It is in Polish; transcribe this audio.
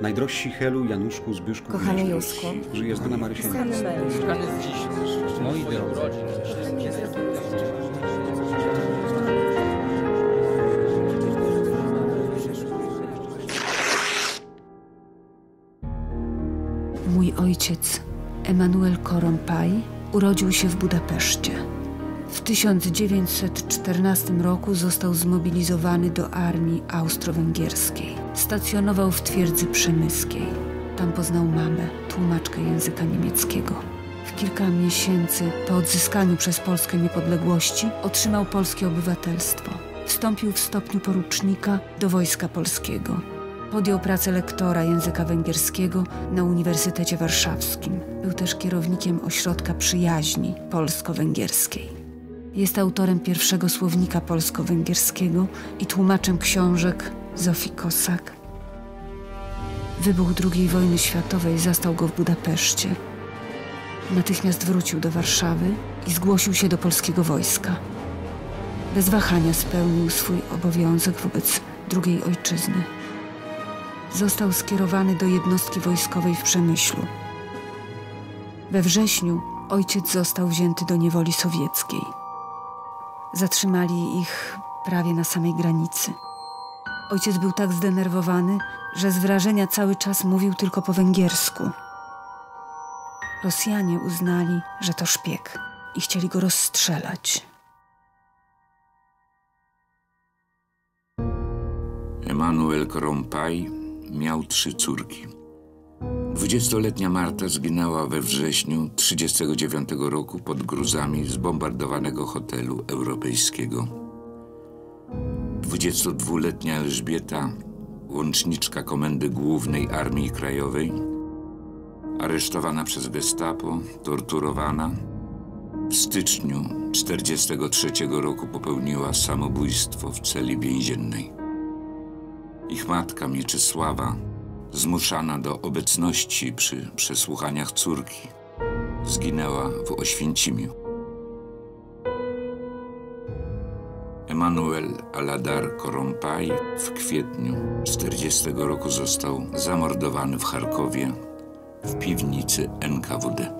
Najdrożsi Helu, Januszku, Zbyszku, Kochany. Józku. Żyje znana Marysia. Kochany dziś. Moi drodzy. Mój ojciec, Emanuel Korompaj, urodził się w Budapeszcie. W 1914 roku został zmobilizowany do armii austro-węgierskiej. Stacjonował w twierdzy przemyskiej. Tam poznał mamę, tłumaczkę języka niemieckiego. W kilka miesięcy po odzyskaniu przez Polskę niepodległości otrzymał polskie obywatelstwo. Wstąpił w stopniu porucznika do Wojska Polskiego. Podjął pracę lektora języka węgierskiego na Uniwersytecie Warszawskim. Był też kierownikiem ośrodka przyjaźni polsko-węgierskiej. Jest autorem pierwszego słownika polsko-węgierskiego i tłumaczem książek Zofii Kosak. Wybuch II wojny światowej zastał go w Budapeszcie. Natychmiast wrócił do Warszawy i zgłosił się do polskiego wojska. Bez wahania spełnił swój obowiązek wobec drugiej ojczyzny został skierowany do jednostki wojskowej w Przemyślu. We wrześniu ojciec został wzięty do niewoli sowieckiej. Zatrzymali ich prawie na samej granicy. Ojciec był tak zdenerwowany, że z wrażenia cały czas mówił tylko po węgiersku. Rosjanie uznali, że to szpieg i chcieli go rozstrzelać. Emanuel Korompaj miał trzy córki. Dwudziestoletnia Marta zginęła we wrześniu 1939 roku pod gruzami zbombardowanego hotelu europejskiego. 22-letnia Elżbieta, łączniczka Komendy Głównej Armii Krajowej, aresztowana przez gestapo, torturowana, w styczniu 1943 roku popełniła samobójstwo w celi więziennej. Ich matka Mieczysława, zmuszana do obecności przy przesłuchaniach córki, zginęła w Oświęcimiu. Emanuel Aladar Korompaj w kwietniu 40 roku został zamordowany w Charkowie w piwnicy NKWD.